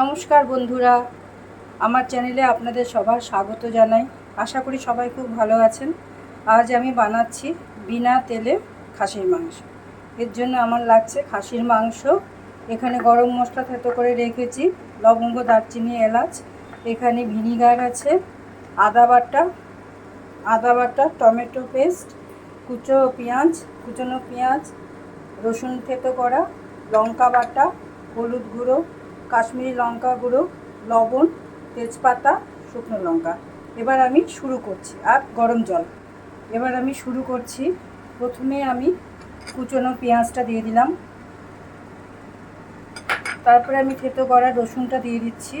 নমস্কার বন্ধুরা, আমার চ্যানেলে আপনাদের সবার স্বাগত জানাই। আশা করি সবাই খুব ভালো আছেন। আজ আমি বানাচ্ছি বিনা তেলে খাসির মাংস। এর জন্য আমার লাগছে খাসির মাংস। এখানে গরম মশলা থেতো করে রেখেছি, লবঙ্গ, দারচিনি, এলাচ, এখানে ভিনিগার আছে, আদা বাটা আদা বাটা, টমেটো পেস্ট, কুচো পেঁয়াজ, কুচনো পেঁয়াজ, রসুন থেতো করা, লঙ্কা বাটা, হলুদ গুঁড়ো কাশ্মীরি লঙ্কা গুঁড়ো, লবণ, তেজপাতা, শুকনো লঙ্কা। এবার আমি শুরু করছি, আর গরম জল। এবার আমি শুরু করছি। প্রথমে আমি কুচনো পেঁয়াজটা দিয়ে দিলাম। তারপরে আমি থেতো করা রসুনটা দিয়ে দিচ্ছি।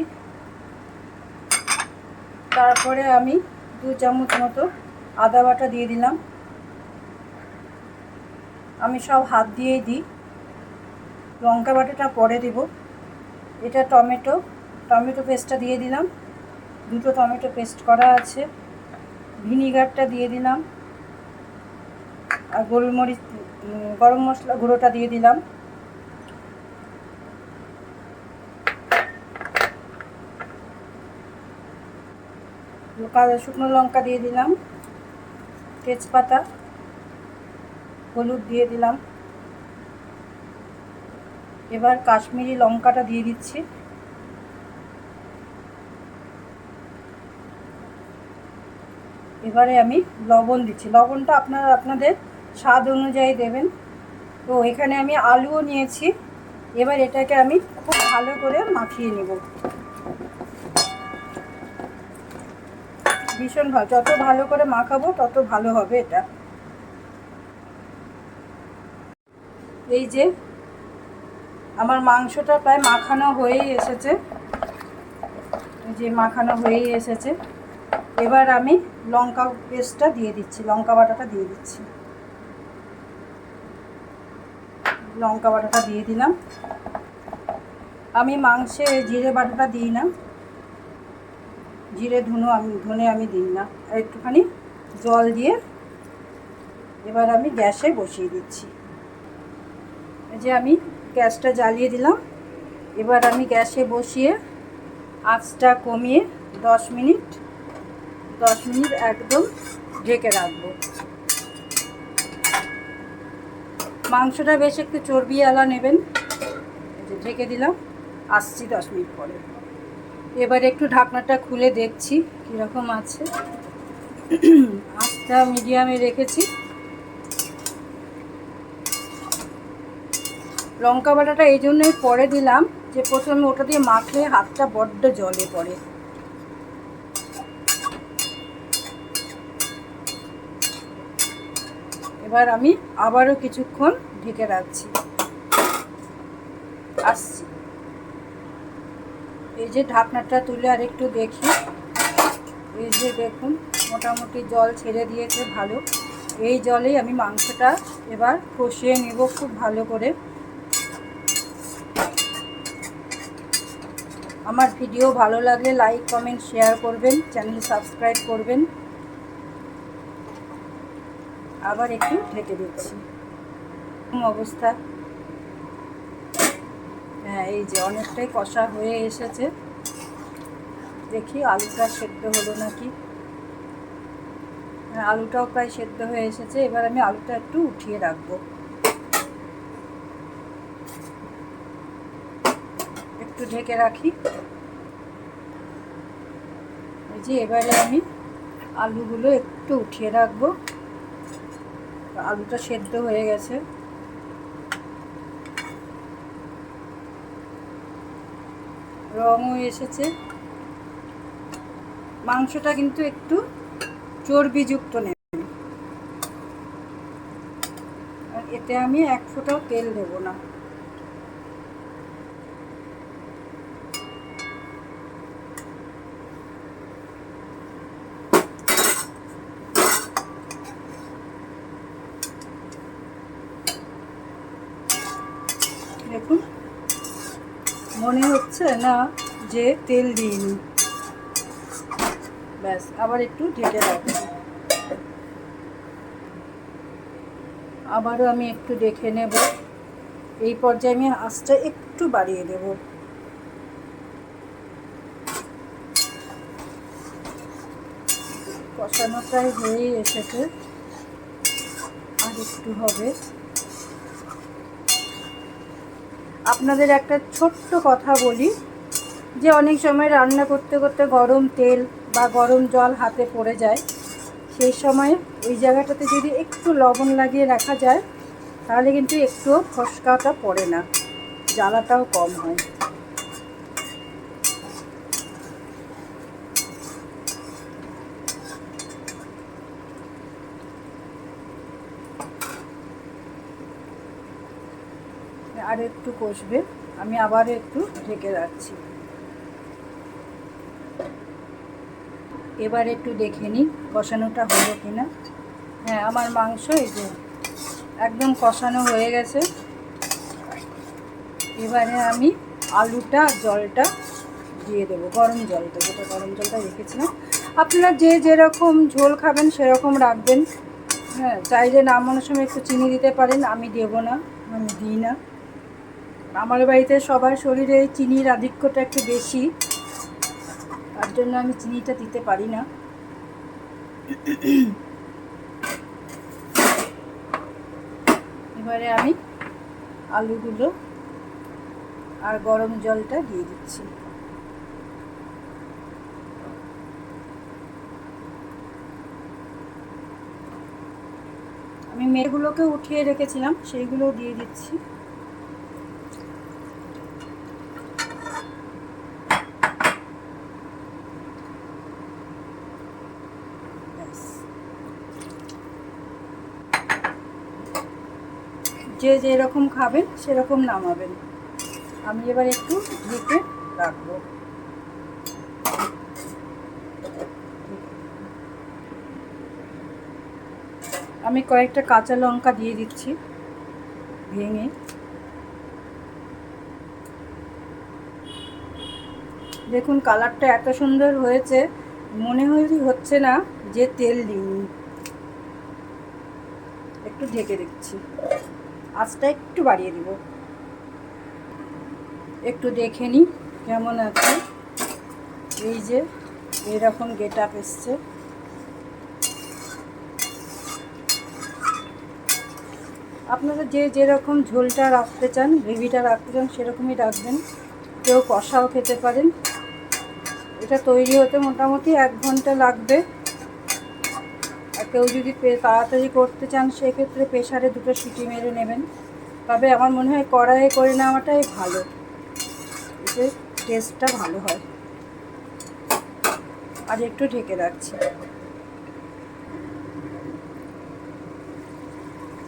তারপরে আমি দু চামচ মতো আদা বাটা দিয়ে দিলাম। আমি সব হাত দিয়েই দিই। লঙ্কা বাটাটা পরে দেব। এটা টমেটো টমেটো পেস্টটা দিয়ে দিলাম। দুটো টমেটো পেস্ট করা আছে। ভিনিগারটা দিয়ে দিলাম। আর গোলমরিচ গরম মশলা গুঁড়োটা দিয়ে দিলাম। শুকনো লঙ্কা দিয়ে দিলাম। তেজপাতা, হলুদ দিয়ে দিলাম। এবার কাশ্মীরি লঙ্কাটা দিয়ে দিচ্ছি। এবারে আমি লবণ দিচ্ছি। লবণটা আপনারা আপনাদের স্বাদ অনুযায়ী দেবেন। তো এখানে আমি আলুও নিয়েছি। এবার এটাকে আমি খুব ভালো করে মাখিয়ে নেব। ভীষণ ভালো। যত ভালো করে মাখাবো, তত ভালো হবে এটা। এই যে আমার মাংসটা প্রায় মাখানো হয়েই এসেছে। যে মাখানো হয়েই এসেছে। এবার আমি লঙ্কা পেস্টটা দিয়ে দিচ্ছি, লঙ্কা বাটাটা দিয়ে দিচ্ছি। লঙ্কা বাটাটা দিয়ে দিলাম। আমি মাংসে জিরে বাটাটা দিই না। জিরে ধুনো আমি, ধনে আমি দিই না। একটুখানি জল দিয়ে এবার আমি গ্যাসে বসিয়ে দিচ্ছি। যে আমি গ্যাসটা জ্বালিয়ে দিলাম। এবার আমি গ্যাসে বসিয়ে আঁচটা কমিয়ে দশ মিনিট দশ মিনিট একদম ঢেকে রাখব। মাংসটা বেশ একটু চর্বি আলা নেবেন। ঢেকে দিলাম, আসছি দশ মিনিট পরে। এবার একটু ঢাকনাটা খুলে দেখছি কীরকম আছে। আঁচটা মিডিয়ামে রেখেছি। লঙ্কা বাটাটা এই জন্যই পরে দিলাম যে প্রথমে ওটা দিয়ে মাখলে হাতটা বড্ড জলে পড়ে। এবার আমি আবারও কিছুক্ষণ ঢেকে রাখছি। আসছি। এই যে ঢাকনাটা তুলে আর একটু দেখি। এই যে দেখুন, মোটামুটি জল ছেড়ে দিয়েছে, ভালো। এই জলেই আমি মাংসটা এবার কষিয়ে নেব খুব ভালো করে। আমার ভিডিও ভালো লাগলে লাইক, কমেন্ট, শেয়ার করবেন, চ্যানেল সাবস্ক্রাইব করবেন। আবার একটু ঢেকে দিচ্ছি। অবস্থা। হ্যাঁ এই যে অনেকটাই কষা হয়ে এসেছে। দেখি আলুটা সেদ্ধ হলো নাকি। হ্যাঁ আলুটাও প্রায় সেদ্ধ হয়ে এসেছে। এবার আমি আলুটা একটু উঠিয়ে রাখব একটু ঢেকে রাখি। এই যে এবারে আমি আলুগুলো একটু উঠিয়ে রাখব। আলুটা সেদ্ধ হয়ে গেছে। রঙও এসেছে। মাংসটা কিন্তু একটু চর্বিযুক্ত নেবেন এতে আমি এক ফোঁটাও তেল দেব না। দেখুন। মনে হচ্ছে না যে তেল দিইনি। ব্যাস, আবার একটু ঢেকে রাখব আবারও আমি একটু দেখে নেব। এই পর্যায়ে আমি আঁচটা একটু বাড়িয়ে দেব। কষানো প্রায় হয়েই এসেছে। আর একটু হবে। আপনাদের একটা ছোট্ট কথা বলি, যে অনেক সময় রান্না করতে করতে গরম তেল বা গরম জল হাতে পড়ে যায়। সেই সময় ওই জায়গাটাতে যদি একটু লবণ লাগিয়ে রাখা যায়, তাহলে কিন্তু একটুও ফসকাটা পড়ে না, জ্বালাটাও কম হয়। আর একটু কষবে, আমি আবার একটু ঢেকে রাখছি। এবার একটু দেখে নিই কষানোটা হলো কিনা। হ্যাঁ আমার মাংস এই যে একদম কষানো হয়ে গেছে। এবারে আমি আলুটা জলটা দিয়ে দেবো, গরম জলটা, যেটা গরম জলটা রেখেছিলাম। আপনারা যে যেরকম ঝোল খাবেন সেরকম রাখবেন। হ্যাঁ চাইলে নামানোর সময় একটু চিনি দিতে পারেন, আমি দেবো না, আমি দিই না। আমার বাড়িতে সবার শরীরে চিনির আধিক্যটা একটু বেশি, তার জন্য আমি চিনিটা দিতে পারি না। এবারে আমি আলুগুলো আর গরম জলটা দিয়ে দিচ্ছি। আমি মেয়েগুলোকে উঠিয়ে রেখেছিলাম সেইগুলো দিয়ে দিচ্ছি ব্যাস। যে যেরকম খাবেন, সেরকম নামাবেন। আমি এবার একটু ঢেকে রাখব। আমি কয়েকটা কাঁচা লঙ্কা দিয়ে দিচ্ছি ভেঙে। দেখুন, কালারটা এত সুন্দর হয়েছে, মনে হয়ই হচ্ছে না যে তেল দিইনি। একটু ঢেকে দিচ্ছি আঁচটা একটু বাড়িয়ে দিব। একটু দেখে নিই কেমন আছে। এই যে, এরকম গেট আপ এসছে। আপনারা যে যেরকম ঝোলটা রাখতে চান, গ্রেভিটা রাখতে চান, সেরকমই রাখবেন। কেউ কষাও খেতে পারেন। এটা তৈরি হতে মোটামুটি এক ঘণ্টা লাগবে। কেউ যদি তাড়াতাড়ি করতে চান, সেক্ষেত্রে প্রেশারে দুটো সিটি মেরে নেবেন। তবে আমার মনে হয় কড়াইয়ে করে নেওয়াটাই ভালো। এতে টেস্টটা ভালো হয়। আর একটু ঢেকে রাখছি।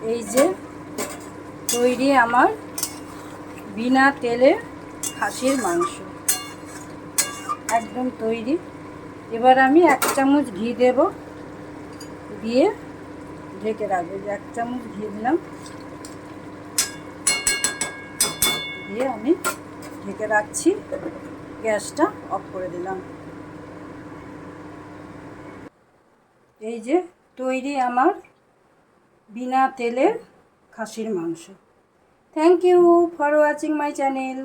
এই যে তৈরি আমার বিনা তেলে খাসির মাংস। একদম তৈরি। এবার আমি এক চামচ ঘি দেব। দিয়ে ঢেকে রাখব। এক চামচ ঘি দিলাম। দিয়ে আমি ঢেকে রাখছি। গ্যাসটা অফ করে দিলাম। এই যে তৈরি আমার বিনা তেলের খাসির মাংস। Thank you for watching my channel